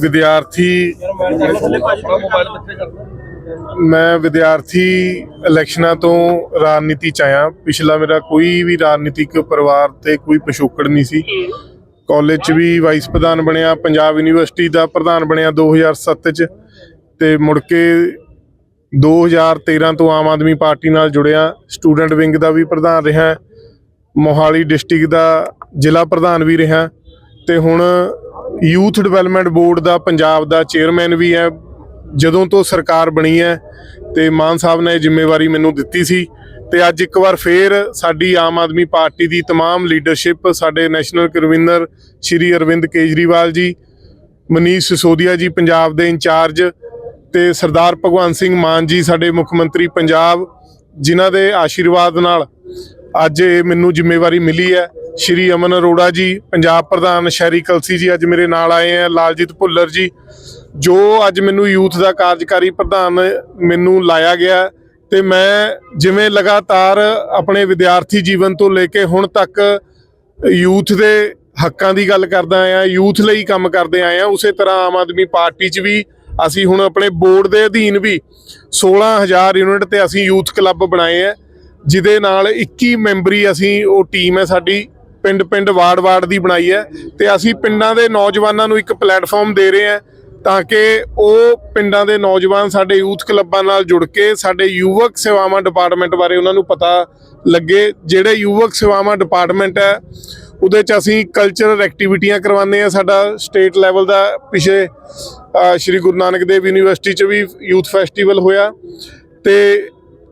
ਵਿਦਿਆਰਥੀ ਮੈਂ ਵਿਦਿਆਰਥੀ ਇਲੈਕਸ਼ਨਾਂ ਤੋਂ ਰਾਜਨੀਤੀ ਚ ਆਇਆ। ਪਿਛਲਾ ਮੇਰਾ ਕੋਈ ਵੀ ਰਾਜਨੀਤਿਕ ਪਰਿਵਾਰ ਤੇ ਕੋਈ ਪਿਛੋਕੜ ਨਹੀਂ ਸੀ। ਕਾਲਜ ਚ ਵੀ ਵਾਈਸ ਪ੍ਰਧਾਨ ਬਣਿਆ, ਪੰਜਾਬ ਯੂਨੀਵਰਸਿਟੀ ਦਾ ਪ੍ਰਧਾਨ ਬਣਿਆ 2007 ਚ ਤੇ ਮੁੜ ਕੇ 2013 ਤੋਂ ਆਮ ਆਦਮੀ ਪਾਰਟੀ ਨਾਲ ਜੁੜਿਆ। ਸਟੂਡੈਂਟ ਵਿੰਗ ਦਾ ਵੀ ਪ੍ਰਧਾਨ ਰਿਹਾ। ਮੋਹਾਲੀ ਡਿਸਟ੍ਰਿਕਟ ਦਾ ਜ਼ਿਲ੍ਹਾ ਪ੍ਰਧਾਨ ਵੀ ਰਿਹਾ। ਤੇ ਹੁਣ ਯੂਥ ਡਿਵੈਲਪਮੈਂਟ ਬੋਰਡ ਦਾ ਪੰਜਾਬ ਦਾ ਚੇਅਰਮੈਨ ਵੀ ਹੈ ਜਦੋਂ ਤੋਂ ਸਰਕਾਰ ਬਣੀ ਹੈ ਤੇ ਮਾਨ ਸਾਹਿਬ ਨੇ ਇਹ ਜ਼ਿੰਮੇਵਾਰੀ ਮੈਨੂੰ ਦਿੱਤੀ ਸੀ ਤੇ ਅੱਜ ਇੱਕ ਵਾਰ ਫੇਰ ਸਾਡੀ ਆਮ ਆਦਮੀ ਪਾਰਟੀ ਦੀ तमाम ਲੀਡਰਸ਼ਿਪ ਸਾਡੇ ਨੈਸ਼ਨਲ ਕਨਵੀਨਰ ਸ਼੍ਰੀ ਅਰਵਿੰਦ ਕੇਜਰੀਵਾਲ ਜੀ ਮਨੀਸ਼ ਸਿਸੋਦੀਆ ਜੀ ਪੰਜਾਬ ਦੇ ਇੰਚਾਰਜ ਤੇ ਸਰਦਾਰ ਭਗਵੰਤ ਸਿੰਘ ਮਾਨ ਜੀ ਸਾਡੇ ਮੁੱਖ ਮੰਤਰੀ ਪੰਜਾਬ ਜਿਨ੍ਹਾਂ ਦੇ ਆਸ਼ੀਰਵਾਦ ਨਾਲ ਅੱਜ ਇਹ ਮੈਨੂੰ ਜ਼ਿੰਮੇਵਾਰੀ ਮਿਲੀ ਹੈ ਸ਼੍ਰੀ ਅਮਨ ਅਰੋੜਾ ਜੀ, ਪੰਜਾਬ ਪ੍ਰਧਾਨ ਸ਼ਹਿਰੀ ਕਲਸੀ ਜੀ ਅੱਜ ਮੇਰੇ ਨਾਲ ਆਏ ਹੈ ਲਾਲਜੀਤ ਭੁੱਲਰ ਜੀ, ਜੋ ਅੱਜ ਮੈਨੂੰ ਯੂਥ ਦਾ ਕਾਰਜਕਾਰੀ ਪ੍ਰਧਾਨ ਮੈਨੂੰ ਲਾਇਆ ਗਿਆ ਤੇ ਮੈਂ ਜਿਵੇਂ ਲਗਾਤਾਰ ਆਪਣੇ ਵਿਦਿਆਰਥੀ ਜੀਵਨ ਤੋਂ ਲੈ ਕੇ ਹੁਣ ਤੱਕ ਯੂਥ ਦੇ ਹੱਕਾਂ ਦੀ ਗੱਲ ਕਰਦਾ ਆਇਆ, ਯੂਥ ਲਈ ਕੰਮ ਕਰਦੇ ਆਏ ਆ ਉਸੇ ਤਰ੍ਹਾਂ ਆਮ ਆਦਮੀ ਪਾਰਟੀ 'ਚ ਵੀ, ਅਸੀਂ ਹੁਣ ਆਪਣੇ ਬੋਰਡ ਦੇ ਅਧੀਨ ਵੀ 16000 ਯੂਨਿਟ ਤੇ ਅਸੀਂ ਯੂਥ ਕਲੱਬ ਬਣਾਏ ਆ ਜਿਹਦੇ ਨਾਲ 21 ਮੈਂਬਰੀ ਅਸੀਂ, ਉਹ ਟੀਮ ਹੈ ਸਾਡੀ ਪਿੰਡ ਪਿੰਡ ਵਾਰਡ ਵਾਰਡ ਦੀ ਬਣਾਈ ਹੈ ਤੇ ਅਸੀਂ ਪਿੰਡਾਂ ਦੇ ਨੌਜਵਾਨਾਂ ਨੂੰ ਇੱਕ ਪਲੇਟਫਾਰਮ ਦੇ ਰਹੇ ਹਾਂ ਤਾਂ ਕਿ ਉਹ ਪਿੰਡਾਂ ਦੇ ਨੌਜਵਾਨ ਸਾਡੇ ਯੂਥ ਕਲੱਬਾਂ ਨਾਲ ਜੁੜ ਕੇ ਸਾਡੇ ਯੁਵਕ ਸੇਵਾਵਾਂ ਡਿਪਾਰਟਮੈਂਟ ਬਾਰੇ ਉਹਨਾਂ ਨੂੰ ਪਤਾ ਲੱਗੇ। ਜਿਹੜੇ ਯੁਵਕ ਸੇਵਾਵਾਂ ਡਿਪਾਰਟਮੈਂਟ ਹੈ, ਉਹਦੇ ਚ ਅਸੀਂ ਕਲਚਰਲ ਐਕਟੀਵਿਟੀਆਂ ਕਰਵਾਉਂਦੇ ਆ ਸਾਡਾ ਸਟੇਟ ਲੈਵਲ ਦਾ। ਪਿਛੇ ਸ਼੍ਰੀ ਗੁਰੂ ਨਾਨਕ ਦੇਵ ਯੂਨੀਵਰਸਿਟੀ ਚ ਵੀ ਯੂਥ ਫੈਸਟੀਵਲ ਹੋਇਆ ਤੇ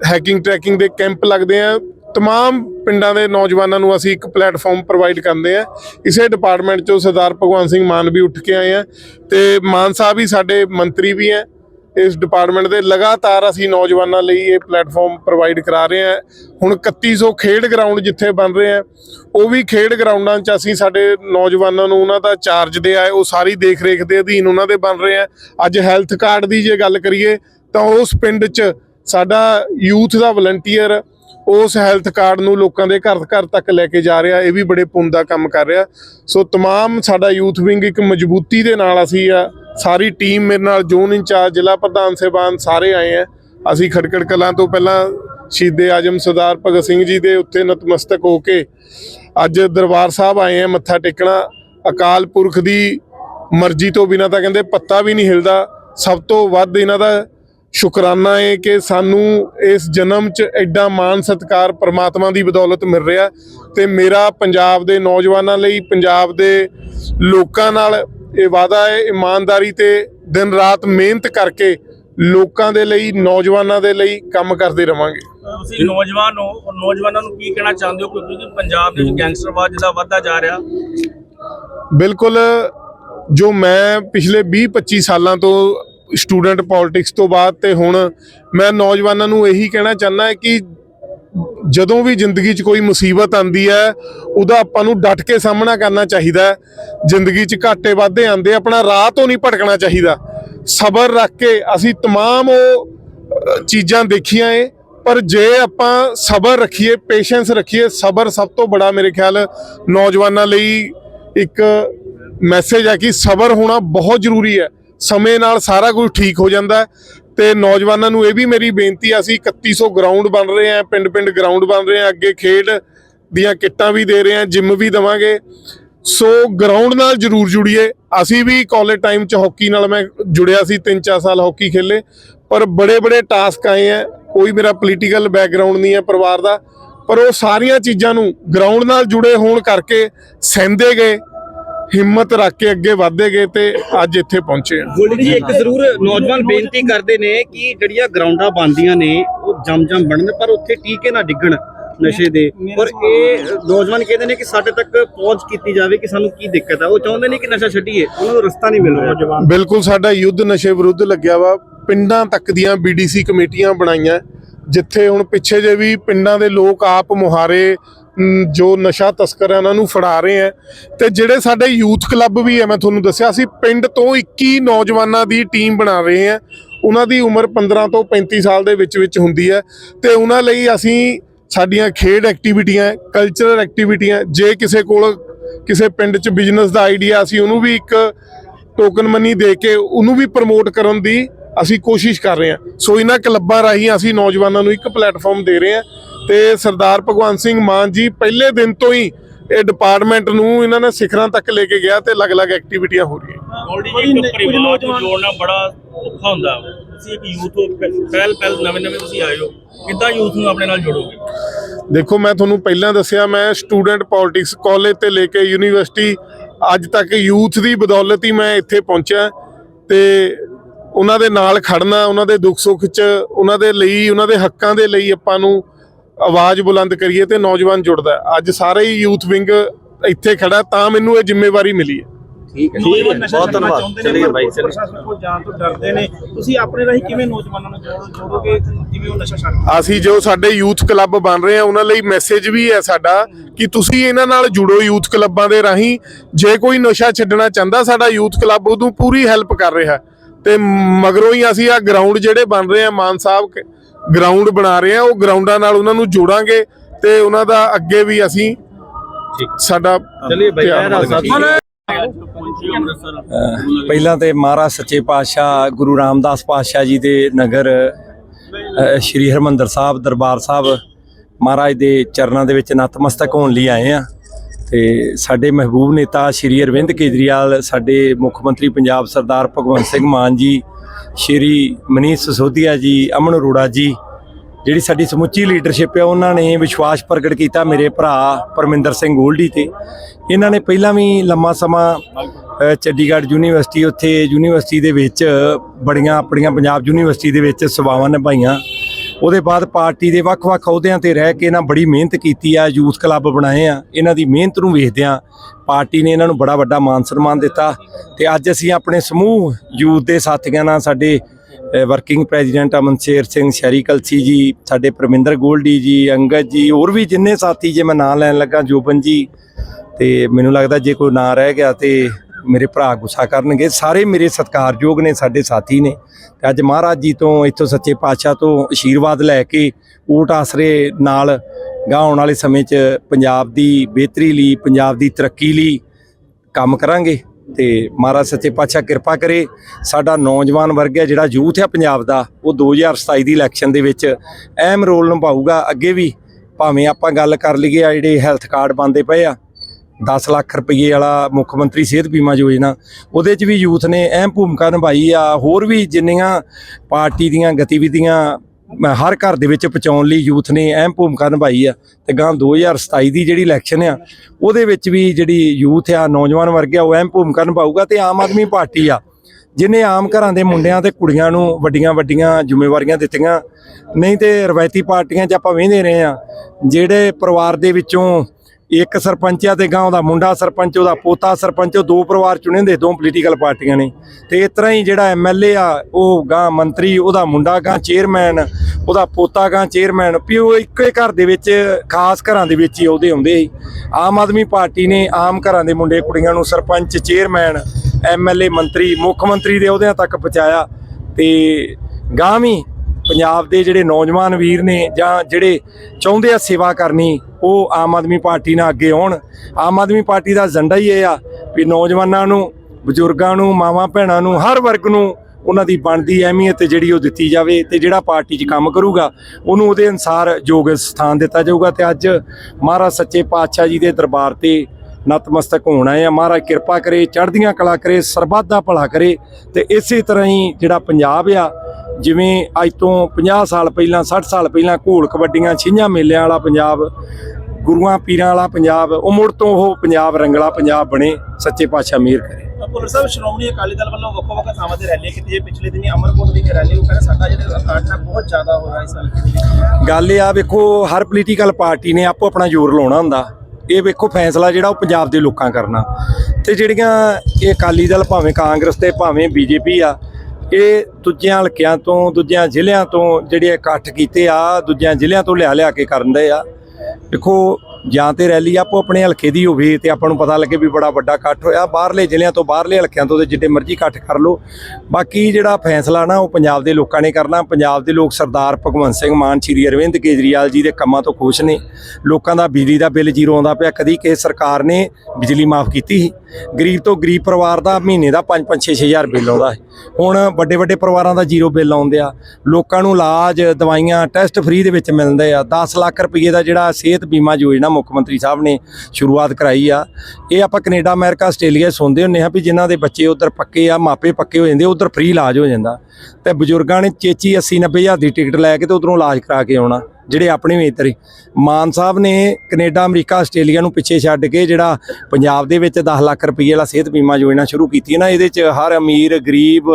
ਹੈਕਿੰਗ ਟਰੈਕਿੰਗ ਦੇ ਕੈਂਪ ਲੱਗਦੇ ਆ। ਤਮਾਮ ਪਿੰਡਾਂ ਦੇ ਨੌਜਵਾਨਾਂ ਨੂੰ ਅਸੀਂ ਇੱਕ ਪਲੇਟਫਾਰਮ ਪ੍ਰੋਵਾਈਡ ਕਰਦੇ ਆ ਇਸੇ ਡਿਪਾਰਟਮੈਂਟ ਚੋਂ ਸਰਦਾਰ ਭਗਵੰਤ ਸਿੰਘ ਮਾਨ ਵੀ ਉੱਠ ਕੇ ਆਏ ਆ ਤੇ ਮਾਨ ਸਾਹਿਬ ਵੀ ਸਾਡੇ ਮੰਤਰੀ ਵੀ ਆ ਇਸ ਡਿਪਾਰਟਮੈਂਟ ਦੇ ਲਗਾਤਾਰ ਅਸੀਂ ਨੌਜਵਾਨਾਂ ਲਈ ਇਹ ਪਲੇਟਫਾਰਮ ਪ੍ਰੋਵਾਈਡ ਕਰਾ ਰਹੇ ਹਾਂ ਹੁਣ 3100 ਖੇਡ ਗਰਾਊਂਡ ਜਿੱਥੇ ਬਣ ਰਹੇ ਆ ਉਹ ਵੀ ਖੇਡ ਗਰਾਊਂਡਾਂ 'ਚ ਅਸੀਂ ਸਾਡੇ ਨੌਜਵਾਨਾਂ ਨੂੰ ਉਹਨਾਂ ਦਾ ਚਾਰਜ ਦੇ ਆਏ ਉਹ ਸਾਰੀ ਦੇਖ ਰੇਖ ਦੇ ਅਧੀਨ ਉਹਨਾਂ ਦੇ ਬਣ ਰਹੇ ਆ ਅੱਜ ਹੈਲਥ ਕਾਰਡ ਦੀ ਜੇ ਗੱਲ ਕਰੀਏ ਤਾਂ ਉਸ ਪਿੰਡ 'ਚ ਸਾਡਾ ਯੂਥ ਦਾ ਵਲੰਟੀਅਰ ਉਸ ਹੈਲਥ ਕਾਰਡ ਨੂੰ ਲੋਕਾਂ ਦੇ ਘਰ ਘਰ ਤੱਕ ਲੈ ਕੇ ਜਾ ਰਿਹਾ ਇਹ ਵੀ ਬੜੇ ਪੁੰਨ ਦਾ ਕੰਮ ਕਰ ਰਿਹਾ ਸੋ तमाम ਸਾਡਾ ਯੂਥ ਵਿੰਗ ਇੱਕ ਮਜ਼ਬੂਤੀ ਦੇ ਨਾਲ ਅਸੀਂ ਆ ਸਾਰੀ ਟੀਮ ਮੇਰੇ ਨਾਲ ਜ਼ੋਨ ਇੰਚਾਰਜ ਜ਼ਿਲ੍ਹਾ ਪ੍ਰਧਾਨ ਸਹਿਬਾਨ ਸਾਰੇ ਆਏ ਆ ਅਸੀਂ ਖੜਕੜ ਕਲਾਂ ਤੋਂ ਪਹਿਲਾਂ ਸ਼ਹੀਦੇ ਆਜਮ ਸਰਦਾਰ ਭਗਤ ਸਿੰਘ ਜੀ ਦੇ ਉੱਤੇ ਨਤਮਸਤਕ ਹੋ ਕੇ ਅੱਜ ਦਰਬਾਰ ਸਾਹਿਬ ਆਏ ਆ ਮੱਥਾ ਟੇਕਣਾ ਅਕਾਲ ਪੁਰਖ ਦੀ ਮਰਜ਼ੀ ਤੋਂ ਬਿਨਾਂ ਤਾਂ ਕਹਿੰਦੇ ਪੱਤਾ ਵੀ ਨਹੀਂ ਹਿਲਦਾ ਸਭ ਤੋਂ ਵੱਧ ਇਹਨਾਂ ਦਾ ਸ਼ੁਕਰਾਨਾ ਹੈ ਕਿ ਸਾਨੂੰ ਇਸ ਜਨਮ 'ਚ ਐਡਾ ਮਾਣ ਸਤਿਕਾਰ ਪ੍ਰਮਾਤਮਾ ਦੀ ਬਦੌਲਤ ਮਿਲ ਰਿਹਾ ਤੇ ਮੇਰਾ ਪੰਜਾਬ ਦੇ ਨੌਜਵਾਨਾਂ ਲਈ ਪੰਜਾਬ ਦੇ ਲੋਕਾਂ ਨਾਲ ਇਹ ਵਾਅਦਾ ਹੈ ਇਮਾਨਦਾਰੀ ਤੇ ਦਿਨ ਰਾਤ ਮਿਹਨਤ ਕਰਕੇ ਲੋਕਾਂ ਦੇ ਲਈ ਨੌਜਵਾਨਾਂ ਦੇ ਲਈ ਕੰਮ ਕਰਦੇ ਰਵਾਂਗੇ। ਤੁਸੀਂ ਨੌਜਵਾਨ ਹੋ ਨੌਜਵਾਨਾਂ ਨੂੰ ਕੀ ਕਹਿਣਾ ਚਾਹੁੰਦੇ ਹੋ? ਕਿਉਂਕਿ ਪੰਜਾਬ ਦੇ ਵਿੱਚ ਗੈਂਗਸਟਰਵਾਦ ਜਿਹੜਾ ਵੱਧਦਾ ਜਾ ਰਿਹਾ। ਬਿਲਕੁਲ ਜੋ ਮੈਂ ਪਿਛਲੇ 20-25 ਸਾਲਾਂ ਤੋਂ ਸਟੂਡੈਂਟ ਪੋਲਿਟਿਕਸ ਤੋਂ ਬਾਅਦ ਤੇ ਹੁਣ ਮੈਂ ਨੌਜਵਾਨਾਂ ਨੂੰ ਇਹੀ ਕਹਿਣਾ ਚਾਹੁੰਦਾ ਹੈ ਕਿ ਜਦੋਂ ਵੀ ਜ਼ਿੰਦਗੀ 'ਚ ਕੋਈ ਮੁਸੀਬਤ ਆਂਦੀ ਹੈ ਉਹਦਾ ਆਪਾਂ ਨੂੰ ਡਟ ਕੇ ਸਾਹਮਣਾ ਕਰਨਾ ਚਾਹੀਦਾ ਹੈ ਜ਼ਿੰਦਗੀ 'ਚ ਘਾਟੇ ਵਾਧੇ ਆਂਦੇ ਆਪਣਾ ਰਾਹ ਤੋਂ ਨਹੀਂ ਭਟਕਣਾ ਚਾਹੀਦਾ ਸਬਰ ਰੱਖ ਕੇ ਅਸੀਂ तमाम ਉਹ ਅ, ਚੀਜ਼ਾਂ ਦੇਖੀਆਂ ਏ ਪਰ ਜੇ ਆਪਾਂ ਸਬਰ ਰੱਖੀਏ ਪੇਸ਼ੈਂਸ ਰੱਖੀਏ ਸਬਰ ਸਭ ਤੋਂ ਬੜਾ ਮੇਰੇ ਖਿਆਲ ਨੌਜਵਾਨਾਂ ਲਈ ਇੱਕ ਮੈਸੇਜ ਹੈ ਕਿ ਸਬਰ ਹੋਣਾ ਬਹੁਤ ਜ਼ਰੂਰੀ ਹੈ ਸਮੇਂ ਨਾਲ ਸਾਰਾ ਕੁਝ ਠੀਕ ਹੋ ਜਾਂਦਾ ਹੈ। ਤੇ ਨੌਜਵਾਨਾਂ ਨੂੰ ਇਹ ਵੀ ਮੇਰੀ ਬੇਨਤੀ ਹੈ ਅਸੀਂ 3100 ਗਰਾਊਂਡ ਬਣ ਰਹੇ ਆ ਪਿੰਡ-ਪਿੰਡ ਗਰਾਊਂਡ ਬਣ ਰਹੇ ਆ ਅੱਗੇ ਖੇਡ ਦੀਆਂ ਕਿੱਟਾਂ ਵੀ ਦੇ ਰਹੇ ਆ ਜਿਮ ਵੀ ਦਵਾਂਗੇ। ਸੋ ਗਰਾਊਂਡ ਨਾਲ ਜ਼ਰੂਰ ਜੁੜੀਏ। ਅਸੀਂ ਵੀ ਕਾਲਜ ਟਾਈਮ 'ਚ ਹਾਕੀ ਨਾਲ ਮੈਂ ਜੁੜਿਆ ਸੀ 3-4 ਸਾਲ ਹਾਕੀ ਖੇਲੇ। ਪਰ ਬੜੇ-ਬੜੇ ਟਾਸਕ ਆਏ ਆ ਕੋਈ ਮੇਰਾ ਪੋਲੀਟੀਕਲ ਬੈਕਗ੍ਰਾਉਂਡ ਨਹੀਂ ਹੈ ਪਰਿਵਾਰ ਦਾ। ਪਰ ਉਹ ਸਾਰੀਆਂ ਚੀਜ਼ਾਂ ਨੂੰ ਗਰਾਊਂਡ ਨਾਲ ਜੁੜੇ ਹੋਣ ਕਰਕੇ ਸਹਿੰਦੇ ਗਏ। ਹਿੰਮਤ ਰੱਖ ਕੇ ਅੱਗੇ ਵਧਦੇ ਗਏ ਤੇ ਅੱਜ ਇੱਥੇ ਪਹੁੰਚੇ ਆ। ਗੋਲਡੀ ਜੀ ਇੱਕ ਜ਼ਰੂਰ ਨੌਜਵਾਨ ਬੇਨਤੀ ਕਰਦੇ ਨੇ ਕਿ ਜਿਹੜੀਆਂ ਗਰਾਊਂਡਾਂ ਬਣਦੀਆਂ ਨੇ ਉਹ ਜੰਮ ਜੰਮ ਬਣਨ ਪਰ ਉੱਥੇ ਟੀਕੇ ਨਾ ਡਿੱਗਣ ਨਸ਼ੇ ਦੇ। ਪਰ ਇਹ ਨੌਜਵਾਨ ਕਹਿੰਦੇ ਨੇ ਕਿ ਸਾਡੇ ਤੱਕ ਪਹੁੰਚ ਕੀਤੀ ਜਾਵੇ ਕਿ ਸਾਨੂੰ ਕੀ ਦਿੱਕਤ ਹੈ ਉਹ ਚਾਹੁੰਦੇ ਨੇ ਕਿ ਨਸ਼ਾ ਛੱਡੀਏ ਉਹਨਾਂ ਨੂੰ ਰਸਤਾ ਨਹੀਂ ਮਿਲ ਰਿਹਾ ਬਿਲਕੁਲ ਸਾਡਾ ਯੁੱਧ ਨਸ਼ੇ ਵਿਰੁੱਧ ਲੱਗਿਆ ਵਾ। ਪਿੰਡਾਂ ਤੱਕ ਦੀਆਂ ਬੀਡੀਸੀ ਕਮੇਟੀਆਂ ਬਣਾਈਆਂ ਜਿੱਥੇ ਹੁਣ ਪਿੱਛੇ ਜੇ ਵੀ ਪਿੰਡਾਂ ਦੇ ਲੋਕ ਆਪ ਮੁਹਾਰੇ ਜੋ ਨਸ਼ਾ ਤਸਕਰ ਹੈ, ਉਹਨਾਂ ਨੂੰ ਫੜਾ ਰਹੇ ਆ ਤੇ ਜਿਹੜੇ ਸਾਡੇ ਯੂਥ ਕਲੱਬ ਵੀ ਹੈ, ਮੈਂ ਤੁਹਾਨੂੰ ਦੱਸਿਆ ਸੀ ਪਿੰਡ ਤੋਂ 21 ਨੌਜਵਾਨਾਂ ਦੀ ਟੀਮ ਬਣਾ ਰਹੇ ਆ ਉਹਨਾਂ ਦੀ ਉਮਰ 15 ਤੋਂ 35 ਸਾਲ ਦੇ ਵਿੱਚ ਵਿੱਚ ਹੁੰਦੀ ਹੈ। ਤੇ ਉਹਨਾਂ ਲਈ ਅਸੀਂ ਸਾਡੀਆਂ ਖੇਡ ਐਕਟੀਵਿਟੀਆਂ ਕਲਚਰਲ ਐਕਟੀਵਿਟੀਆਂ ਜੇ ਕਿਸੇ ਕੋਲ ਕਿਸੇ ਪਿੰਡ 'ਚ ਬਿਜ਼ਨਸ ਦਾ ਆਈਡੀਆ ਅਸੀਂ ਉਹਨੂੰ ਵੀ ਇੱਕ ਟੋਕਨ ਮਨੀ ਦੇ ਕੇ ਉਹਨੂੰ ਵੀ ਪ੍ਰਮੋਟ ਕਰਨ ਦੀ ਅਸੀਂ ਕੋਸ਼ਿਸ਼ ਕਰ ਰਹੇ ਹਾਂ। ਸੋ ਇਹਨਾਂ ਕਲੱਬਾਂ ਰਾਹੀਂ ਅਸੀਂ ਨੌਜਵਾਨਾਂ ਨੂੰ ਇੱਕ ਪਲੇਟਫਾਰਮ ਦੇ ਰਹੇ ਹਾਂ। ਤੇ ਸਰਦਾਰ ਭਗਵੰਤ ਸਿੰਘ ਮਾਨ ਜੀ ਪਹਿਲੇ ਦਿਨ ਤੋਂ ਹੀ ਇਹ ਡਿਪਾਰਟਮੈਂਟ ਨੂੰ ਇਹਨਾਂ ਨੇ ਸਿਖਰਾਂ ਤੱਕ ਲੈ ਕੇ ਗਿਆ ਤੇ ਅਲੱਗ-ਅਲੱਗ ਐਕਟੀਵਿਟੀਆਂ ਹੋ ਰਹੀਆਂ। ਗੋਲਡੀ ਜੀ ਇੱਕ ਪਰਿਵਾਰ ਨੂੰ ਜੋੜਨਾ ਬੜਾ ਔਖਾ ਹੁੰਦਾ। ਵਾ। ਤੁਸੀਂ ਇੱਕ ਯੂਥ ਹੋ ਪਹਿਲ ਪਹਿਲ ਨਵੇਂ ਨਵੇਂ ਤੁਸੀਂ ਆਏ ਹੋ। ਕਿੱਦਾਂ ਯੂਥ ਨੂੰ ਆਪਣੇ ਨਾਲ ਜੋੜੋਗੇ? ਦੇਖੋ ਮੈਂ ਤੁਹਾਨੂੰ ਪਹਿਲਾਂ ਦੱਸਿਆ ਮੈਂ ਸਟੂਡੈਂਟ ਪੋਲਿਟਿਕਸ ਕਾਲਜ ਤੇ ਲੈ ਕੇ ਯੂਨੀਵਰਸਿਟੀ ਅੱਜ ਤੱਕ ਯੂਥ ਦੀ ਬਦੌਲਤ ਹੀ ਮੈਂ ਇੱਥੇ ਪਹੁੰਚਿਆ। ਤੇ ਉਹਨਾਂ ਦੇ ਨਾਲ ਖੜਨਾ ਉਹਨਾਂ ਦੇ ਦੁੱਖ ਸੁੱਖ 'ਚ ਉਹਨਾਂ ਦੇ ਲਈ ਉਹਨਾਂ ਦੇ ਹੱਕਾਂ ਦੇ ਲਈ ਆਪਾਂ ਨੂੰ ਆਵਾਜ਼ ਬੁਲੰਦ ਕਰੀਏ ਤੇ ਨੌਜਵਾਨ ਜੁੜਦਾ ਹੈ। ਅੱਜ ਸਾਰੇ ਹੀ ਯੂਥ ਵਿੰਗ ਇੱਥੇ ਖੜਾ ਤਾਂ ਮੈਨੂੰ ਇਹ ਜ਼ਿੰਮੇਵਾਰੀ ਮਿਲੀ ਹੈ। ਠੀਕ ਹੈ। ਨੌਜਵਾਨ ਨਸ਼ਾ ਬਹੁਤ ਛੱਡਣਾ ਧੰਨਵਾਦ। ਚਾਹੁੰਦੇ ਨੇ ਚਲਿਏ ਪਰ ਬਾਈ ਚਲਿਏ। ਪ੍ਰਸ਼ਾਸਨ ਕੋਲ ਜਾਣ ਤੋਂ ਡਰਦੇ ਨੇ। ਤੁਸੀਂ ਆਪਣੇ ਰਾਹੀਂ ਕਿਵੇਂ ਨੌਜਵਾਨਾਂ ਨੂੰ ਜੋੜ- ਜੋੜੋਗੇ? ਜਿਵੇਂ ਉਹ ਨਸ਼ਾ ਛੱਡ ਅਸੀਂ ਜੋ ਸਾਡੇ ਯੂਥ ਕਲੱਬ ਬਣ ਰਹੇ ਆ ਉਹਨਾਂ ਲਈ ਮੈਸੇਜ ਵੀ ਹੈ ਸਾਡਾ ਕਿ ਤੁਸੀਂ ਇਹਨਾਂ ਨਾਲ ਜੁੜੋ ਯੂਥ ਕਲੱਬਾਂ ਦੇ ਰਾਹੀਂ। ਜੇ ਕੋਈ ਨਸ਼ਾ ਛੱਡਣਾ ਚਾਹੁੰਦਾ ਸਾਡਾ ਯੂਥ ਕਲੱਬ ਉਹਨੂੰ ਪੂਰੀ ਹੈਲਪ ਕਰ ਰਿਹਾ ਤੇ ਮਗਰੋਂ ਹੀ ਅਸੀਂ ਆ ਗਰਾਊਂਡ ਜਿਹੜੇ ਬਣ ਰਹੇ ਆ ਮਾਨ ਸਾਹਿਬ ਗਰਾਊਂਡ ਬਣਾ ਰਹੇ ਆ ਉਹ ਗਰਾਊਂਡਾਂ ਨਾਲ ਉਹਨਾਂ ਨੂੰ ਜੋੜਾਂਗੇ ਤੇ ਉਹਨਾਂ ਦਾ ਅੱਗੇ ਵੀ ਅਸੀਂ ਸਾਡਾ ਚਲਿਏ ਬਾਈ ਸਾਹਿਬ ਪਹਿਲਾਂ ਤੇ ਮਹਾਰਾਜ ਸੱਚੇ ਪਾਤਸ਼ਾਹ ਗੁਰੂ ਰਾਮਦਾਸ ਪਾਤਸ਼ਾਹ ਜੀ ਦੇ ਨਗਰ ਸ਼੍ਰੀ ਹਰਮੰਦਰ ਸਾਹਿਬ ਦਰਬਾਰ ਸਾਹਿਬ ਮਹਾਰਾਜ ਦੇ ਚਰਨਾਂ ਦੇ ਵਿੱਚ ਨਤਮਸਤਕ ਹੋਣ ਲਈ ਆਏ ਆ ਤੇ ਸਾਡੇ ਮਹਿਬੂਬ ਨੇਤਾ ਸ਼੍ਰੀ ਅਰਵਿੰਦ ਕੇਜਰੀਵਾਲ ਸਾਡੇ ਮੁੱਖ ਮੰਤਰੀ ਪੰਜਾਬ ਸਰਦਾਰ ਭਗਵੰਤ ਸਿੰਘ ਮਾਨ ਜੀ ਸ਼੍ਰੀ ਮਨੀਸ਼ ਸਸੋਦੀਆ ਜੀ, ਅਮਨ ਅਰੋੜਾ ਜੀ, ਜਿਹੜੀ ਸਾਡੀ ਸਮੁੱਚੀ ਲੀਡਰਸ਼ਿਪ ਹੈ ਉਹਨਾਂ ਨੇ ਵਿਸ਼ਵਾਸ ਪ੍ਰਗਟ ਕੀਤਾ ਮੇਰੇ ਭਰਾ ਪਰਮਿੰਦਰ ਸਿੰਘ ਗੋਲਡੀ ਤੇ। ਇਹਨਾਂ ਨੇ ਪਹਿਲਾਂ ਵੀ ਲੰਮਾ ਸਮਾਂ ਚੰਡੀਗੜ੍ਹ ਯੂਨੀਵਰਸਿਟੀ, ਉੱਥੇ ਯੂਨੀਵਰਸਿਟੀ ਦੇ ਵਿੱਚ ਬੜੀਆਂ, ਆਪਣੀਆਂ ਪੰਜਾਬ ਯੂਨੀਵਰਸਿਟੀ ਦੇ ਵਿੱਚ ਸੇਵਾਵਾਂ ਨਿਭਾਈਆਂ। ਉਹਦੇ ਬਾਅਦ ਪਾਰਟੀ ਦੇ ਵੱਖ-ਵੱਖ ਅਹੁਦਿਆਂ ਤੇ ਰਹਿ ਕੇ ਇਹਨਾਂ ਬੜੀ ਮਿਹਨਤ ਕੀਤੀ ਆ, ਯੂਥ ਕਲੱਬ ਬਣਾਏ ਆ, ਇਹਨਾਂ ਦੀ ਮਿਹਨਤ ਨੂੰ ਵੇਖਦਿਆਂ ਪਾਰਟੀ ਨੇ ਇਹਨਾਂ ਨੂੰ ਬੜਾ ਵੱਡਾ ਮਾਨ ਸਨਮਾਨ ਦਿੱਤਾ ਤੇ ਅੱਜ ਅਸੀਂ ਆਪਣੇ ਸਮੂਹ ਯੂਥ ਦੇ ਸਾਥੀਆਂ ਨਾਲ ਸਾਡੇ ਵਰਕਿੰਗ ਪ੍ਰੈਜ਼ੀਡੈਂਟ ਅਮਨਸ਼ੇਰ ਸਿੰਘ ਸ਼ਰੀ ਕਲਸੀ ਜੀ, ਸਾਡੇ ਪਰਮਿੰਦਰ ਗੋਲਡੀ ਜੀ, ਅੰਗਦ ਜੀ, ਹੋਰ ਵੀ ਜਿੰਨੇ ਸਾਥੀ ਜੇ ਮੈਂ ਨਾਂ ਲੈਣ ਲੱਗਾ ਜੋਬਨ ਜੀ, ਤੇ ਮੈਨੂੰ ਲੱਗਦਾ ਜੇ ਕੋਈ ਨਾਂ ਰਹਿ ਗਿਆ ਤੇ ਮੇਰੇ ਭਰਾ ਗੁੱਸਾ ਕਰਨਗੇ, ਸਾਰੇ ਮੇਰੇ ਸਤਿਕਾਰਯੋਗ ਨੇ, ਸਾਡੇ ਸਾਥੀ ਨੇ। ਤੇ ਅੱਜ ਮਹਾਰਾਜ ਜੀ ਤੋਂ ਇੱਥੋਂ ਸੱਚੇ ਪਾਤਸ਼ਾਹ ਤੋਂ ਆਸ਼ੀਰਵਾਦ ਲੈ ਕੇ ਊਟ ਆਸਰੇ ਨਾਲ ਗਾਂ ਆਉਣ ਵਾਲੇ ਸਮੇਂ 'ਚ ਪੰਜਾਬ ਦੀ ਬਿਹਤਰੀ ਲਈ, ਪੰਜਾਬ ਦੀ ਤਰੱਕੀ ਲਈ ਕੰਮ ਕਰਾਂਗੇ। ਤੇ ਮਹਾਰਾਜ ਸੱਚੇ ਪਾਤਸ਼ਾਹ ਕਿਰਪਾ ਕਰੇ, ਸਾਡਾ ਨੌਜਵਾਨ ਵਰਗ ਹੈ, ਜਿਹੜਾ ਯੂਥ ਹੈ ਪੰਜਾਬ ਦਾ, ਉਹ 2027 ਦੀ ਇਲੈਕਸ਼ਨ ਦੇ ਵਿੱਚ ਅਹਿਮ ਰੋਲ ਨਿਭਾਊਗਾ। ਅੱਗੇ ਵੀ ਭਾਵੇਂ ਆਪਾਂ ਗੱਲ ਕਰ ਲਈਏ ਆ ਜਿਹੜੇ ਹੈਲਥ ਕਾਰਡ ਬੰਦੇ ਪਏ ਆ 10 ਲੱਖ ਰੁਪਏ ਵਾਲਾ ਮੁੱਖ ਮੰਤਰੀ ਸਿਹਤ ਬੀਮਾ ਯੋਜਨਾ, ਉਹਦੇ 'ਚ ਵੀ ਯੂਥ ਨੇ ਅਹਿਮ ਭੂਮਿਕਾ ਨਿਭਾਈ ਆ। ਹੋਰ ਵੀ ਜਿੰਨੀਆਂ ਪਾਰਟੀ ਦੀਆਂ ਗਤੀਵਿਧੀਆਂ ਹਰ ਘਰ ਦੇ ਵਿੱਚ ਪਹੁੰਚਾਉਣ ਲਈ ਯੂਥ ਨੇ ਅਹਿਮ ਭੂਮਿਕਾ ਨਿਭਾਈ ਆ, ਤੇ ਗਾਂ 2027 ਦੀ ਜਿਹੜੀ ਇਲੈਕਸ਼ਨ ਆ, ਉਹਦੇ ਵਿੱਚ ਵੀ ਜਿਹੜੀ ਯੂਥ ਆ, ਨੌਜਵਾਨ ਵਰਗ ਆ, ਉਹ ਅਹਿਮ ਭੂਮਿਕਾ ਨਿਭਾਊਗਾ ਤੇ ਆਮ ਆਦਮੀ ਪਾਰਟੀ ਆ, ਜਿਨੇ ਆਮ ਘਰਾਂ ਦੇ ਮੁੰਡਿਆਂ ਤੇ ਕੁੜੀਆਂ ਨੂੰ ਵੱਡੀਆਂ ਵੱਡੀਆਂ ਜ਼ਿੰਮੇਵਾਰੀਆਂ ਦਿੱਤੀਆਂ, ਨਹੀਂ ਤੇ ਰਵਾਇਤੀ ਪਾਰਟੀਆਂ 'ਚ ਆਪਾਂ ਵੇਖਦੇ ਰਹੇ ਆ, ਜਿਹੜੇ ਪਰਿਵਾਰ ਦੇ ਵਿੱਚੋਂ ਇੱਕ ਸਰਪੰਚ ਆ ਤੇ ਗਾਂ ਉਹਦਾ ਮੁੰਡਾ ਸਰਪੰਚ, ਉਹਦਾ ਪੋਤਾ ਸਰਪੰਚ, ਉਹ ਦੋ ਪਰਿਵਾਰ ਚੁਣੇ ਹੁੰਦੇ, ਦੋ ਪੋਲੀਟੀਕਲ ਪਾਰਟੀਆਂ ਨੇ। ਤੇ ਇਸ ਤਰ੍ਹਾਂ ਹੀ ਜਿਹੜਾ ਐਮਐਲਏ ਆ, ਉਹ ਗਾਂ ਮੰਤਰੀ, ਉਹਦਾ ਮੁੰਡਾ ਗਾਂ ਚੇਅਰਮੈਨ ਉਹਦਾ ਪੋਤਾ ਗਾਂ ਚੇਅਰਮੈਨ ਵੀ ਉਹ ਇੱਕੋ ਹੀ ਘਰ ਦੇ ਵਿੱਚ, ਖਾਸ ਘਰਾਂ ਦੇ ਵਿੱਚ ਹੀ ਉਹਦੇ ਹੁੰਦੇ ਸੀ। ਆਮ ਆਦਮੀ ਪਾਰਟੀ ਨੇ ਆਮ ਘਰਾਂ ਦੇ ਮੁੰਡੇ ਕੁੜੀਆਂ ਨੂੰ ਸਰਪੰਚ ਚੇਅਰਮੈਨ ਐਮਐਲਏ ਮੰਤਰੀ, ਮੁੱਖ ਮੰਤਰੀ ਦੇ ਅਹੁਦਿਆਂ ਤੱਕ ਪਹੁੰਚਾਇਆ। ਤੇ ਗਾਂ ਵੀ ਪੰਜਾਬ ਦੇ ਜਿਹੜੇ ਨੌਜਵਾਨ ਵੀਰ ਨੇ ਜਾਂ ਜਿਹੜੇ ਚਾਹੁੰਦੇ ਆ ਸੇਵਾ ਕਰਨੀ, ਉਹ ਆਮ ਆਦਮੀ ਪਾਰਟੀ ਨਾਲ ਅੱਗੇ ਆਉਣ। ਆਮ ਆਦਮੀ ਪਾਰਟੀ ਦਾ ਏਜੰਡਾ ਹੀ ਇਹ ਆ ਵੀ ਨੌਜਵਾਨਾਂ ਨੂੰ, ਬਜ਼ੁਰਗਾਂ ਨੂੰ, ਮਾਵਾਂ ਭੈਣਾਂ ਨੂੰ, ਹਰ ਵਰਗ ਨੂੰ ਉਹਨਾਂ ਦੀ ਬਣਦੀ ਅਹਿਮੀਅਤ ਜਿਹੜੀ ਉਹ ਦਿੱਤੀ ਜਾਵੇ ਤੇ ਜਿਹੜਾ ਪਾਰਟੀ 'ਚ ਕੰਮ ਕਰੂਗਾ, ਉਹਨੂੰ ਉਹਦੇ ਅਨਸਾਰ ਯੋਗ ਸਥਾਨ ਦਿੱਤਾ ਜਾਊਗਾ ਤੇ ਅੱਜ ਮਹਾਰਾਜ ਸੱਚੇ ਪਾਤਸ਼ਾਹ ਜੀ ਦੇ ਦਰਬਾਰ ਤੇ ਨਤਮਸਤਕ ਹੋਣਾ ਹੈ ਮਹਾਰਾਜ ਕਿਰਪਾ ਕਰੇ, ਚੜ੍ਹਦੀਆਂ ਕਲਾ ਕਰੇ, ਸਰਬੱਤ ਦਾ ਭਲਾ ਕਰੇ ਤੇ ਇਸੇ ਤਰ੍ਹਾਂ ਹੀ ਜਿਹੜਾ ਪੰਜਾਬ ਆ ਜਿਵੇਂ ਅੱਜ ਤੋਂ 50 ਸਾਲ ਪਹਿਲਾਂ 60 ਸਾਲ ਪਹਿਲਾਂ ਘੋਲ ਕਬੱਡੀਆਂ ਛੀਆਂ ਮੇਲਿਆਂ ਵਾਲਾ ਪੰਜਾਬ ਗੁਰੂਆਂ ਪੀਰਾਂ ਵਾਲਾ ਪੰਜਾਬ ਉਹ ਮੁੜ ਤੋਂ ਉਹ ਪੰਜਾਬ ਰੰਗਲਾ ਪੰਜਾਬ ਬਣੇ ਸੱਚੇ ਪਾਤਸ਼ਾਹ ਮਿਹਰ ਕਰੇ। ਪੁਲਿਸ ਸਾਹਿਬ ਸ਼੍ਰੋਮਣੀ ਅਕਾਲੀ ਦਲ ਵੱਲੋਂ ਵੱਖੋ ਵੱਖ ਥਾਵਾਂ ਤੇ ਰੈਲੀ ਕੀਤੀ ਹੈ ਪਿਛਲੇ ਦਿਨੀ ਅਮਰਕੋਟ ਦੀ ਰੈਲੀ ਉਹ ਕਹਿੰਦਾ ਸਾਡਾ ਜਿਹੜਾ ਇਕੱਠ ਹੈ ਬਹੁਤ ਜ਼ਿਆਦਾ ਹੋਇਆ ਇਸ ਹਲਕੇ ਦੇ ਵਿੱਚ। ਗੱਲ ਇਹ ਆ ਵੇਖੋ ਹਰ ਪੋਲੀਟੀਕਲ ਪਾਰਟੀ ਨੇ ਆਪੋ ਆਪਣਾ ਜ਼ੋਰ ਲਾਉਣਾ ਹੁੰਦਾ। ਇਹ ਵੇਖੋ ਫੈਸਲਾ ਜਿਹੜਾ ਉਹ ਪੰਜਾਬ ਦੇ ਲੋਕਾਂ ਕਰਨਾ। ਤੇ ਜਿਹੜੀਆਂ ਇਹ ਅਕਾਲੀ ਦਲ ਭਾਵੇਂ ਕਾਂਗਰਸ ਤੇ ਭਾਵੇਂ ਬੀਜੇਪੀ ਆ ਇਹ ਦੂਜਿਆਂ ਹਲਕਿਆਂ ਤੋਂ, ਦੂਜਿਆਂ ਜ਼ਿਲ੍ਹਿਆਂ ਤੋਂ ਜਿਹੜੇ ਇਕੱਠ ਕੀਤੇ ਆ, ਦੂਜਿਆਂ ਜ਼ਿਲ੍ਹਿਆਂ ਤੋਂ ਲਿਆ ਲਿਆ ਕੇ ਕਰਨ ਦੇ ਆ। ਦੇਖੋ, ਜਾਂ ਤੇ ਰੈਲੀ ਆਪੋ ਆਪਣੇ ਹਲਕੇ ਦੀ ਹੋਵੇ ਤੇ ਆਪਾਂ ਨੂੰ ਪਤਾ ਲੱਗੇ ਵੀ ਬੜਾ ਵੱਡਾ ਇਕੱਠ ਹੋਇਆ। ਬਾਹਰਲੇ ਜ਼ਿਲ੍ਹਿਆਂ ਤੋਂ ਬਾਹਰਲੇ ਹਲਕਿਆਂ ਤੋਂ ਤੇ ਜਿੱਡੇ ਮਰਜ਼ੀ ਇਕੱਠ ਕਰ ਲਓ। ਬਾਕੀ ਜਿਹੜਾ ਫੈਸਲਾ ਨਾ, ਉਹ ਪੰਜਾਬ ਦੇ ਲੋਕਾਂ ਨੇ ਕਰਨਾ। ਪੰਜਾਬ ਦੇ ਲੋਕ ਸਰਦਾਰ ਭਗਵੰਤ ਸਿੰਘ ਮਾਨ, ਸ਼੍ਰੀ ਅਰਵਿੰਦ ਕੇਜਰੀਵਾਲ ਜੀ ਦੇ ਕੰਮਾਂ ਤੋਂ ਖੁਸ਼ ਨੇ। ਲੋਕਾਂ ਦਾ ਬਿਜਲੀ ਦਾ ਬਿੱਲ ਜ਼ੀਰੋ ਆਉਂਦਾ ਪਿਆ। ਕਦੀ ਕਿ ਸਰਕਾਰ ਨੇ ਬਿਜਲੀ ਮਾਫ ਕੀਤੀ ਸੀ। ਗਰੀਬ ਤੋਂ ਗਰੀਬ ਪਰਿਵਾਰ ਦਾ ਮਹੀਨੇ ਦਾ 5-5 6-6000 ਬਿੱਲ ਆਉਂਦਾ ਹੈ ਹੁਣ ਵੱਡੇ ਵੱਡੇ ਪਰਿਵਾਰਾਂ ਦਾ ਜ਼ੀਰੋ ਬਿੱਲ ਆਉਂਦੇ ਆ। ਲੋਕਾਂ ਨੂੰ ਇਲਾਜ, ਦਵਾਈਆਂ, ਟੈਸਟ ਫ੍ਰੀ ਦੇ ਵਿੱਚ ਮਿਲਦੇ ਆ। 10 ਲੱਖ ਰੁਪਏ ਦਾ ਜਿਹੜਾ ਸਿਹਤ ਬੀਮਾ ਯੋਜਨਾ ਮੁੱਖ ਮੰਤਰੀ ਸਾਹਿਬ ਨੇ ਸ਼ੁਰੂਆਤ ਕਰਾਈ ਆ। ਇਹ ਆਪਾਂ ਕੈਨੇਡਾ, ਅਮਰੀਕਾ, ਆਸਟ੍ਰੇਲੀਆ ਸੁਣਦੇ ਹੁੰਨੇ ਆ ਵੀ ਜਿਨ੍ਹਾਂ ਦੇ ਬੱਚੇ ਉਧਰ ਪੱਕੇ ਆ, ਮਾਪੇ ਪੱਕੇ ਹੋ ਜਾਂਦੇ, ਉਧਰ ਫ੍ਰੀ ਇਲਾਜ ਹੋ ਜਾਂਦਾ। ਤੇ ਬਜ਼ੁਰਗਾਂ ਨੇ ਚੇਚੀ 80 90 ਹਜ਼ਾਰ ਦੀ ਟਿਕਟ ਲੈ ਕੇ ਤੇ ਉਧਰੋਂ ਇਲਾਜ ਕਰਾ ਕੇ ਆਉਣਾ। ਜਿਹੜੇ ਆਪਣੇ ਵੀ ਇੱਧਰ ਮਾਨ ਸਾਹਿਬ ਨੇ ਕੈਨੇਡਾ, ਅਮਰੀਕਾ, ਆਸਟ੍ਰੇਲੀਆ ਨੂੰ ਪਿੱਛੇ ਛੱਡ ਕੇ ਜਿਹੜਾ ਪੰਜਾਬ ਦੇ ਵਿੱਚ 10 ਲੱਖ ਰੁਪਏ ਵਾਲਾ ਸਿਹਤ ਬੀਮਾ ਯੋਜਨਾ ਸ਼ੁਰੂ ਕੀਤੀ ਹੈ ਨਾ, ਇਹਦੇ 'ਚ ਹਰ ਅਮੀਰ, ਗਰੀਬ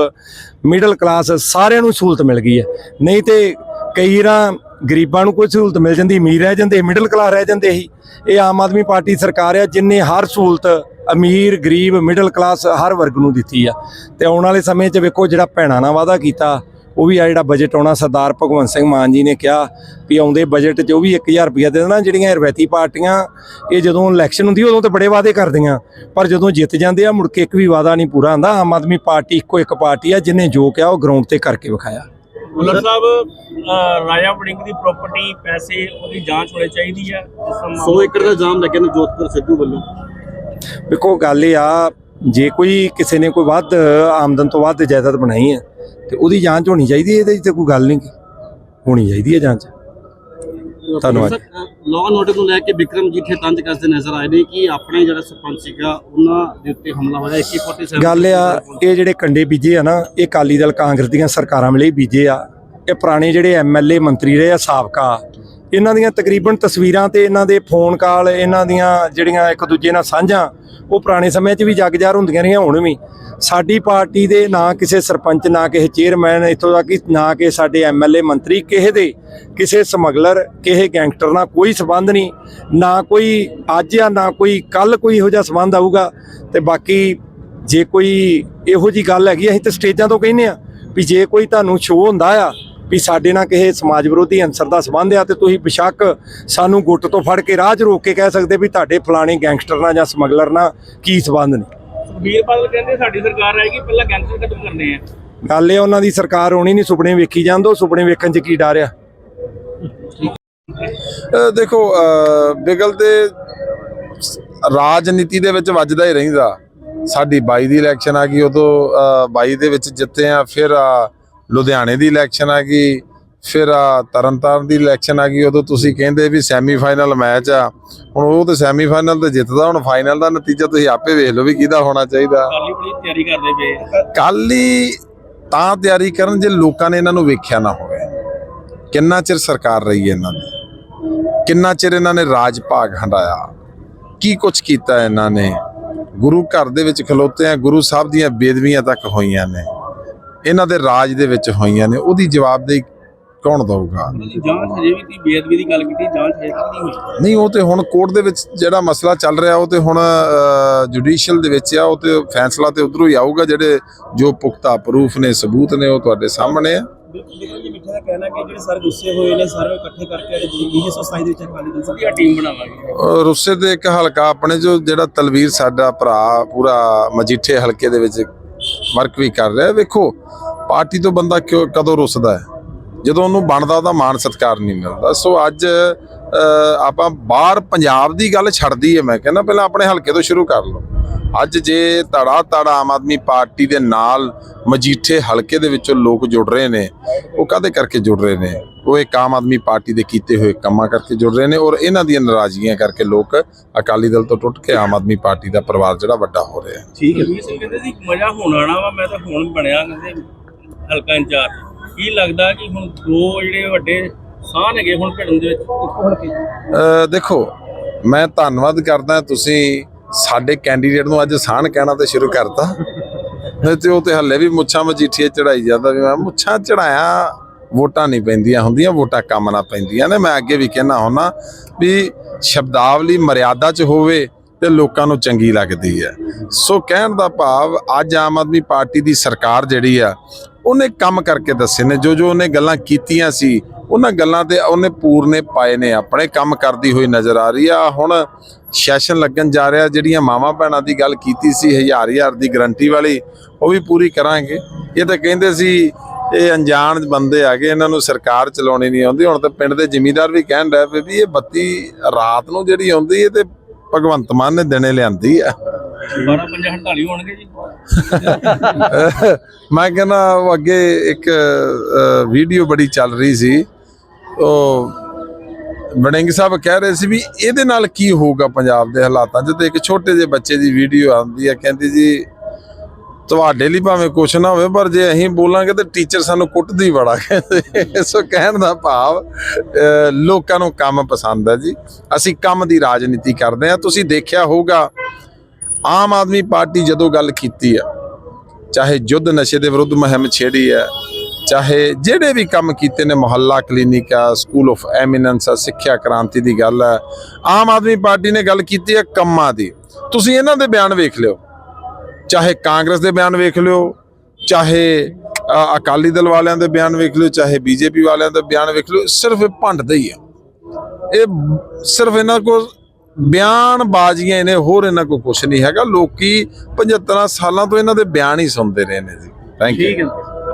ਮਿਡਲ ਕਲਾਸ ਸਾਰਿਆਂ ਨੂੰ ਸਹੂਲਤ ਮਿਲ ਗਈ ਹੈ। ਨਹੀਂ ਤੇ ਕਈ ਰਾਂ ਗਰੀਬਾਂ ਨੂੰ ਕੋਈ ਸਹੂਲਤ ਮਿਲ ਜਾਂਦੀ, ਅਮੀਰ ਰਹਿ ਜਾਂਦੇ ਮਿਡਲ ਕਲਾਸ ਰਹਿ ਜਾਂਦੇ ਸੀ। ਇਹ ਆਮ ਆਦਮੀ ਪਾਰਟੀ ਸਰਕਾਰ ਆ, ਜਿਨੇ ਹਰ ਸਹੂਲਤ ਅਮੀਰ, ਗਰੀਬ ਮਿਡਲ ਕਲਾਸ ਹਰ ਵਰਗ ਨੂੰ ਦਿੱਤੀ ਆ। ਤੇ ਆਉਣ ਵਾਲੇ ਸਮੇਂ 'ਚ ਵੇਖੋ ਜਿਹੜਾ ਭੈਣਾਂ ਨਾਲ ਵਾਅਦਾ ਕੀਤਾ ਉਹ ਵੀ ਆ ਜਿਹੜਾ ਬਜਟ ਆਉਣਾ ਸਰਦਾਰ ਭਗਵੰਤ ਸਿੰਘ ਮਾਨ ਜੀ ਨੇ ਕਿਹਾ ਵੀ ਆਉਂਦੇ ਬਜਟ 'ਚ ਉਹ ਵੀ 1000 ਰੁਪਇਆ ਦੇ ਦੇਣਾ ਜਿਹੜੀਆਂ ਰਵਾਇਤੀ ਪਾਰਟੀਆਂ ਇਹ ਜਦੋਂ ਇਲੈਕਸ਼ਨ ਹੁੰਦੀ ਉਦੋਂ ਤੇ ਬੜੇ ਵਾਅਦੇ ਕਰਦੀਆਂ। ਪਰ ਜਦੋਂ ਜਿੱਤ ਜਾਂਦੇ ਆ ਮੁੜ ਕੇ ਇੱਕ ਵੀ ਵਾਅਦਾ ਨਹੀਂ ਪੂਰਾ ਹੁੰਦਾ। ਆਮ ਆਦਮੀ ਪਾਰਟੀ ਇੱਕੋ ਇੱਕ ਪਾਰਟੀ ਆ ਜਿਹਨੇ ਜੋ ਕਿਹਾ ਉਹ ਗਰਾਊਂਡ ਤੇ ਕਰਕੇ ਵਿਖਾਇਆ। ਭੁੱਲਰ ਸਾਹਿਬ ਰਾਜਾ ਵੜਿੰਗ ਦੀ ਪ੍ਰਾਪਰਟੀ ਪੈਸੇ ਉਹਦੀ ਜਾਂਚ ਹੋਣੀ ਚਾਹੀਦੀ ਹੈ ਇਸ ਦਾ 100 ਮਾਮਲਾ- ਏਕੜ ਦਾ ਜਾਮ ਲੱਗਿਆ ਨੇ ਜੋਧਪੁਰ ਸਿੱਧੂ ਵੱਲੋਂ। ਵੇਖੋ ਗੱਲ ਇਹ ਆ ਜੇ ਕੋਈ ਕਿਸੇ ਨੇ ਕੋਈ ਵੱਧ ਆਮਦਨ ਤੋਂ ਵੱਧ ਜਾਇਦਾਦ ਬਣਾਈ ਹੈ ਤੇ ਉਹਦੀ ਜਾਂਚ ਹੋਣੀ ਚਾਹੀਦੀ ਹੈ ਇਹਦੇ 'ਚ ਤੇ ਕੋਈ ਗੱਲ ਨਹੀਂ। ਹੋਣੀ ਚਾਹੀਦੀ ਹੈ ਜਾਂਚ ਧੰਨਵਾਦ। ਲਾਅ ਆਰਡਰ ਨੂੰ ਲੈ ਕੇ ਵਿਕਰਮ ਜੀਠੇ ਤੰਜ ਕੱਸਦੇ ਨਜ਼ਰ ਆਏ ਨੇ ਕਿ ਆਪਣੇ ਜਿਹੜਾ ਸਰਪੰਚ ਸੀਗਾ ਉਹਨਾਂ ਦੇ ਉੱਤੇ ਹਮਲਾ ਹੋਇਆ 2147 ਗੱਲ ਆ ਇਹ ਜਿਹੜੇ ਕੰਡੇ ਬੀਜੇ ਆ ਨਾ ਇਹ ਅਕਾਲੀ ਦਲ ਕਾਂਗਰਸ ਦੀਆਂ ਸਰਕਾਰਾਂ ਵੇਲੇ ਬੀਜੇ ਆ ਇਹ ਪੁਰਾਣੇ ਜਿਹੜੇ ਐਮਐਲਏ ਮੰਤਰੀ ਰਹੇ ਆ ਸਾਬਕਾ ਇਹਨਾਂ ਦੀਆਂ ਤਕਰੀਬਨ ਤਸਵੀਰਾਂ ਤੇ ਇਹਨਾਂ ਦੇ ਫੋਨ ਕਾਲ ਇਹਨਾਂ ਦੀਆਂ ਜਿਹੜੀਆਂ ਇੱਕ ਦੂਜੇ ਨਾਲ ਸਾਂਝਾਂ, ਉਹ ਪੁਰਾਣੇ ਸਮੇਂ 'ਚ ਵੀ ਜਗਜਾਰ ਹੁੰਦੀਆਂ ਰਹੀਆਂ, ਹੁਣ ਵੀ। ਸਾਡੀ ਪਾਰਟੀ ਦੇ ਨਾ ਕਿਸੇ ਸਰਪੰਚ, ਨਾ ਕਿਸੇ ਚੇਅਰਮੈਨ ਇੱਥੋਂ ਤੱਕ ਕਿ ਨਾ ਕਿ ਸਾਡੇ ਐਮਐਲਏ ਮੰਤਰੀ, ਕਿਸੇ ਦੇ, ਕਿਸੇ ਸਮਗਲਰ, ਕਿਸੇ ਗੈਂਗਸਟਰ ਨਾਲ ਕੋਈ ਸਬੰਧ ਨਹੀਂ। ਨਾ ਕੋਈ ਅੱਜ ਆ ਨਾ ਕੋਈ ਕੱਲ ਕੋਈ ਇਹੋ ਜਿਹਾ ਸਬੰਧ ਆਊਗਾ। ਤੇ ਬਾਕੀ ਜੇ ਕੋਈ ਇਹੋ ਜੀ ਗੱਲ ਹੈਗੀ, ਅਸੀਂ ਤਾਂ ਸਟੇਜਾਂ ਤੋਂ ਕਹਿੰਦੇ ਆ ਵੀ ਜੇ ਕੋਈ ਤੁਹਾਨੂੰ ਸ਼ੋਅ ਹੁੰਦਾ ਆ ਵੀ ਸਾਡੇ ਨਾਲ ਕਿਸੇ ਸਮਾਜ ਵਿਰੋਧੀ ਅੰਸਰ ਦਾ ਸਬੰਧ ਆ ਤੇ ਤੁਸੀਂ ਬਿਸ਼ੱਕ ਸਾਨੂੰ ਗੁੱਟ ਤੋਂ ਫੜ ਕੇ ਰਾਹ 'ਚ ਰੋਕ ਕੇ ਕਹਿ ਸਕਦੇ ਵੀ ਤੁਹਾਡੇ ਫਲਾਣੇ ਗੈਂਗਸਟਰ ਨਾਲ ਜਾਂ ਸਮਗਲਰ ਨਾਲ ਕੀ ਸਬੰਧ ਨੇ? ਸੁਖਬੀਰ ਬਾਦਲ ਕਹਿੰਦੇ ਸਾਡੀ ਸਰਕਾਰ ਆਏਗੀ ਪਹਿਲਾਂ ਗੈਂਗਸਟਰ ਖਤਮ ਕਰਨੇ ਆ। ਗੱਲ ਇਹ ਉਹਨਾਂ ਦੀ ਸਰਕਾਰ ਹੋਣੀ ਨਹੀਂ ਸੁਪਨੇ ਵੇਖੀ ਜਾਂਦੋ ਸੁਪਨੇ ਵੇਖਣ 'ਚ ਕੀ ਡਰ ਆ? ਦੇਖੋ ਬਿਗਲ ਤੇ ਰਾਜਨੀਤੀ ਦੇ ਵਿੱਚ ਵੱਜਦਾ ਹੀ ਰਹਿੰਦਾ। ਸਾਡੀ 22 ਦੀ ਇਲੈਕਸ਼ਨ ਆ ਗਈ ਉਦੋਂ 22 ਦੇ ਵਿੱਚ ਜਿੱਤੇ ਆ ਫਿਰ ਆ, ਲੁਧਿਆਣੇ ਦੀ ਇਲੈਕਸ਼ਨ ਆ ਗਈ ਫਿਰ ਆ, ਤਰਨਤਾਰਨ ਦੀ ਇਲੈਕਸ਼ਨ ਆ ਗਈ ਉਦੋਂ ਤੁਸੀਂ ਕਹਿੰਦੇ ਵੀ ਸੈਮੀਫਾਈਨਲ ਮੈਚ ਆ। ਹੁਣ ਉਹ ਤੇ ਸੈਮੀਫਾਈਨਲ ਤੇ ਜਿੱਤਦਾ ਹੁਣ ਫਾਈਨਲ ਦਾ ਨਤੀਜਾ ਤੁਸੀਂ ਆਪੇ ਵੇਖ ਲਓ ਵੀ ਕਿਹਦਾ ਹੋਣਾ ਚਾਹੀਦਾ। ਕਾਲੀ ਬੜੀ ਤਿਆਰੀ ਕਰਦੇ ਪਏ ਕੱਲ ਹੀ ਤਾਂ ਤਿਆਰੀ ਕਰਨ ਜੇ ਲੋਕਾਂ ਨੇ ਇਹਨਾਂ ਨੂੰ ਵੇਖਿਆ ਨਾ ਹੋਵੇ। ਕਿੰਨਾ ਚਿਰ ਸਰਕਾਰ ਰਹੀ ਹੈ ਇਹਨਾਂ ਦੀ? ਕਿੰਨਾ ਚਿਰ ਇਹਨਾਂ ਨੇ ਰਾਜ ਭਾਗ ਹੰਡਾਇਆ? ਕੀ ਕੁਝ ਕੀਤਾ ਇਹਨਾਂ ਨੇ? ਗੁਰੂ ਘਰ ਦੇ ਵਿੱਚ ਖਲੋਤੇ ਆ ਗੁਰੂ ਸਾਹਿਬ ਦੀਆਂ ਬੇਦਵੀਆਂ ਤੱਕ ਹੋਈਆਂ ਨੇ। ਇਹਨਾਂ ਦੇ ਰਾਜ ਦੇ ਵਿੱਚ ਹੋਈਆਂ ਨੇ ਉਹਦੀ ਜਵਾਬਦੇਹੀ ਕੌਣ ਦਊਗਾ? ਉਹਨਾਂ ਦੀ ਜਾਂਚ ਹਜੇ ਵੀ ਤੀ ਬੇਅਦਬੀ ਦੀ ਗੱਲ ਕੀਤੀ ਜਾਂਚ ਹਜੇ ਤੱਕ ਨਹੀਂ ਹੋਈ। ਨਹੀਂ ਉਹ ਤੇ ਹੁਣ ਕੋਰਟ ਦੇ ਵਿੱਚ ਜਿਹੜਾ ਮਸਲਾ ਚੱਲ ਰਿਹਾ ਉਹ ਤੇ ਹੁਣ ਜੁਡੀਸ਼ੀਅਲ ਦੇ ਵਿੱਚ ਆ ਉਹ ਤੇ ਫੈਸਲਾ ਤੇ ਉਧਰੋਂ ਹੀ ਆਊਗਾ ਜਿਹੜੇ ਜੋ ਪੁਖਤਾ ਪ੍ਰੂਫ ਨੇ ਸਬੂਤ ਨੇ ਉਹ ਤੁਹਾਡੇ ਸਾਹਮਣੇ ਆ। ਬਿਲਕੁਲ ਬਿਲਕੁਲ ਜੀ ਮਿੱਠੇ ਦਾ ਕਹਿਣਾ ਕਿ ਜਿਹੜੇ ਸਾਰੇ ਗੁੱਸੇ ਹੋਏ ਨੇ ਸਾਰੇ ਇਕੱਠੇ ਕਰਕੇ ਅੱਜ ਜੀ ਸੋਸਾਇਟੀ ਦੇ ਵਿੱਚ ਅਕਾਲੀ ਦਲ ਵਧੀਆ ਟੀਮ ਬਣਾਵਾਂਗੇ? ਅਹ ਰੁੱਸੇ ਦੇ ਇੱਕ ਹਲਕਾ ਆਪਣੇ ਜੋ ਜਿਹੜਾ ਤਲਵੀਰ ਸਾਡਾ ਭਰਾ ਪੂਰਾ ਮਜੀਠੇ ਹਲਕੇ ਦੇ ਵਿੱਚ ਵਰਕ ਵੀ ਕਰ ਰਿਹਾ ਵੇਖੋ, ਪਾਰਟੀ ਤੋਂ ਬੰਦਾ ਕਿਉਂ ਕਦੋਂ ਰੁੱਸਦਾ ਹੈ? ਜਦੋਂ ਉਹਨੂੰ ਬਣਦਾ ਉਹਦਾ ਮਾਣ ਸਤਿਕਾਰ ਨਹੀਂ ਮਿਲਦਾ। ਸੋ ਅੱਜ ਆਪਾਂ ਬਾਹਰ ਪੰਜਾਬ ਦੀ ਗੱਲ ਛੱਡਦੀ ਹੈ ਮੈਂ ਕਹਿੰਦਾ ਪਹਿਲਾਂ ਆਪਣੇ ਹਲਕੇ ਤੋਂ ਸ਼ੁਰੂ ਕਰ ਲਓ। ਅੱਜ ਜੇ ਧੜਾ ਧੜਾ ਆਮ ਆਦਮੀ ਪਾਰਟੀ ਦੇ ਨਾਲ ਮਜੀਠੇ ਹਲਕੇ ਦੇ ਵਿੱਚੋਂ ਲੋਕ ਜੁੜ ਰਹੇ ਨੇ, ਉਹ ਕਾਦੇ ਕਰਕੇ ਜੁੜ ਰਹੇ ਨੇ? ਉਹ ਇੱਕ ਆਮ ਆਦਮੀ ਪਾਰਟੀ ਦੇ ਕੀਤੇ ਹੋਏ ਕੰਮਾਂ ਕਰਕੇ ਜੁੜ ਰਹੇ ਨੇ ਔਰ ਇਹਨਾਂ ਦੀਆਂ ਨਾਰਾਜ਼ਗੀਆਂ ਕਰਕੇ ਲੋਕ ਅਕਾਲੀ ਦਲ ਤੋਂ ਟੁੱਟ ਕੇ ਆਮ ਆਦਮੀ ਪਾਰਟੀ ਦਾ ਪਰਿਵਾਰ ਜਿਹੜਾ ਵੱਡਾ ਹੋ ਰਿਹਾ ਠੀਕ ਹੈ। ਸਿੰਘ ਕਹਿੰਦੇ ਸੀ ਮਜ਼ਾ ਹੁਣ ਆਣਾ ਵਾ, ਮੈਂ ਤਾਂ ਹੁਣ ਬਣਿਆ ਕਹਿੰਦੇ ਹਲਕਾ ਇੰਚਾਰਜ। ਕੀ ਲੱਗਦਾ ਕਿ ਹੁਣ ਦੋ ਜਿਹੜੇ ਵੱਡੇ ਸਾਹ ਹੈਗੇ ਹੁਣ ਭਿੜਨ ਦੇ ਵਿੱਚ? ਦੇਖੋ, ਮੈਂ ਧੰਨਵਾਦ ਕਰਦਾ ਤੁਸੀਂ ਸਾਡੇ ਕੈਂਡੀਡੇਟ ਨੂੰ ਅੱਜ ਸਾਹਣ ਕਹਿਣਾ ਤੇ ਸ਼ੁਰੂ ਕਰਤਾ। ਨਹੀਂ ਤੇ ਉਹ ਤੇ ਹੱਲੇ ਵੀ ਮੁੱਛਾਂ ਮਜੀਠੀਏ ਚੜਾਈ ਜਾਂਦਾ ਵੀ ਮੈਂ ਮੁੱਛਾਂ ਚੜਾਇਆ ਵੋਟਾਂ ਨਹੀਂ ਪੈਂਦੀਆਂ ਹੁੰਦੀਆਂ, ਵੋਟਾਂ ਕੰਮ ਨਾ ਪੈਂਦੀਆਂ ਨੇ। ਮੈਂ ਅੱਗੇ ਵੀ ਕਹਿਣਾ ਹੁੰਨਾ ਵੀ ਸ਼ਬਦਾਵਲੀ ਮਰਿਆਦਾ 'ਚ ਹੋਵੇ ਤੇ ਲੋਕਾਂ ਨੂੰ ਚੰਗੀ ਲੱਗਦੀ ਹੈ। ਸੋ ਕਹਿਣ ਦਾ ਭਾਵ ਅੱਜ ਆਮ ਆਦਮੀ ਪਾਰਟੀ ਦੀ ਸਰਕਾਰ ਜਿਹੜੀ ਆ, ਉਹਨੇ ਕੰਮ ਕਰਕੇ ਦੱਸੇ ਨੇ। ਜੋ ਜੋ ਉਹਨੇ ਗੱਲਾਂ ਕੀਤੀਆਂ ਸੀ ਉਹਨਾਂ ਗੱਲਾਂ ਤੇ ਉਹਨੇ ਪੂਰਨੇ ਪਾਏ ਨੇ, ਆਪਣੇ ਕੰਮ ਕਰਦੀ ਹੋਈ ਨਜ਼ਰ ਆ ਰਹੀ ਆ। ਹੁਣ ਸੈਸ਼ਨ ਲੱਗਣ ਜਾ ਰਿਹਾ, ਜਿਹੜੀਆਂ ਮਾਵਾਂ ਭੈਣਾਂ ਦੀ ਗੱਲ ਕੀਤੀ ਸੀ, ਹਜ਼ਾਰ ਹਜ਼ਾਰ ਦੀ ਗਰੰਟੀ ਵਾਲੀ, ਉਹ ਵੀ ਪੂਰੀ ਕਰਾਂਗੇ। ਇਹ ਤਾਂ ਕਹਿੰਦੇ ਸੀ, ਇਹ ਅਣਜਾਣ ਬੰਦੇ ਆਗੇ ਇਹਨਾਂ ਨੂੰ ਸਰਕਾਰ ਚਲਾਉਣੀ ਨਹੀਂ ਆਉਂਦੀ। ਹੁਣ ਤਾਂ ਪਿੰਡ ਦੇ ਜ਼ਿਮੀਂਦਾਰ ਵੀ ਕਹਿਣ ਡਏ ਵੀ ਇਹ ਬੱਤੀ ਰਾਤ ਨੂੰ ਜਿਹੜੀ ਆਉਂਦੀ ਹੈ ਤੇ ਭਗਵੰਤ ਮਾਨ ਨੇ ਦਿਨੇ ਲਿਆਂਦੀ ਆ। 12 5 48 ਹੋਣਗੇ ਜੀ। ਮੈਂ ਕਹਿੰਦਾ ਅੱਗੇ ਇੱਕ ਵੀਡੀਓ ਬੜੀ ਚੱਲ ਰਹੀ ਸੀ। ਉਹ ਵੜਿੰਗ ਸਾਹਿਬ ਕਹਿ ਰਹੇ ਸੀ ਵੀ ਇਹਦੇ ਨਾਲ ਕੀ ਹੋਊਗਾ ਪੰਜਾਬ ਦੇ ਹਾਲਾਤਾਂ 'ਚ ਤੇ ਇੱਕ ਛੋਟੇ ਜਿਹੇ ਬੱਚੇ ਦੀ ਵੀਡੀਓ ਆਉਂਦੀ ਹੈ, ਕਹਿੰਦੀ ਜੀ, ਤੁਹਾਡੇ ਲਈ ਭਾਵੇਂ ਕੁਛ ਨਾ ਹੋਵੇ, ਪਰ ਜੇ ਅਸੀਂ ਬੋਲਾਂਗੇ ਤੇ ਟੀਚਰ ਸਾਨੂੰ ਕੁੱਟਦੀ ਬੜਾ, ਕਹਿੰਦੇ। ਸੋ ਕਹਿਣ ਦਾ ਭਾਵ ਲੋਕਾਂ ਨੂੰ ਕੰਮ ਪਸੰਦ ਹੈ ਜੀ। ਅਸੀਂ ਕੰਮ ਦੀ ਰਾਜਨੀਤੀ ਕਰਦੇ ਹਾਂ। ਤੁਸੀਂ ਦੇਖਿਆ ਹੋਊਗਾ ਆਮ ਆਦਮੀ ਪਾਰਟੀ ਜਦੋਂ ਗੱਲ ਕੀਤੀ ਆ, ਚਾਹੇ ਜੁੱਧ ਨਸ਼ੇ ਦੇ ਵਿਰੁੱਧ ਮੁਹਿੰਮ ਛੇੜੀ ਹੈ ਚਾਹੇ ਜਿਹੜੇ ਵੀ ਕੰਮ ਕੀਤੇ ਨੇ, ਮੁਹੱਲਾ ਕਲੀਨਿਕ ਆ, ਸਕੂਲ ਆਫ ਐਮੀਨੈਂਸ ਆ, ਸਿੱਖਿਆ ਕ੍ਰਾਂਤੀ ਦੀ ਗੱਲ ਹੈ ਆਮ ਆਦਮੀ ਪਾਰਟੀ ਨੇ ਗੱਲ ਕੀਤੀ ਹੈ ਕੰਮਾਂ ਦੀ। ਤੁਸੀਂ ਇਹਨਾਂ ਦੇ ਬਿਆਨ ਵੇਖ ਲਿਓ। ਚਾਹੇ ਕਾਂਗਰਸ ਦੇ ਬਿਆਨ ਵੇਖ ਲਿਓ, ਚਾਹੇ ਅਕਾਲੀ ਦਲ ਵਾਲਿਆਂ ਦੇ ਬਿਆਨ ਵੇਖ ਲਿਓ, ਚਾਹੇ ਬੀਜੇਪੀ ਵਾਲਿਆਂ ਦੇ ਬਿਆਨ ਵੇਖ ਲਿਓ, ਸਿਰਫ ਇਹ ਭੰਡਦੇ ਹੀ ਆ। ਇਹ ਸਿਰਫ ਇਹਨਾਂ ਕੋਲ ਬਿਆਨ ਬਾਜ਼ੀਆਂ ਇਹਨੇ ਹੋਰ ਇਹਨਾਂ ਕੋਲ ਕੁਝ ਨਹੀਂ ਹੈਗਾ। ਲੋਕੀ 75 ਸਾਲਾਂ ਤੋਂ ਇਹਨਾਂ ਦੇ ਬਿਆਨ ਹੀ ਸੁਣਦੇ ਰਹੇ ਨੇ ਜੀ। Thank you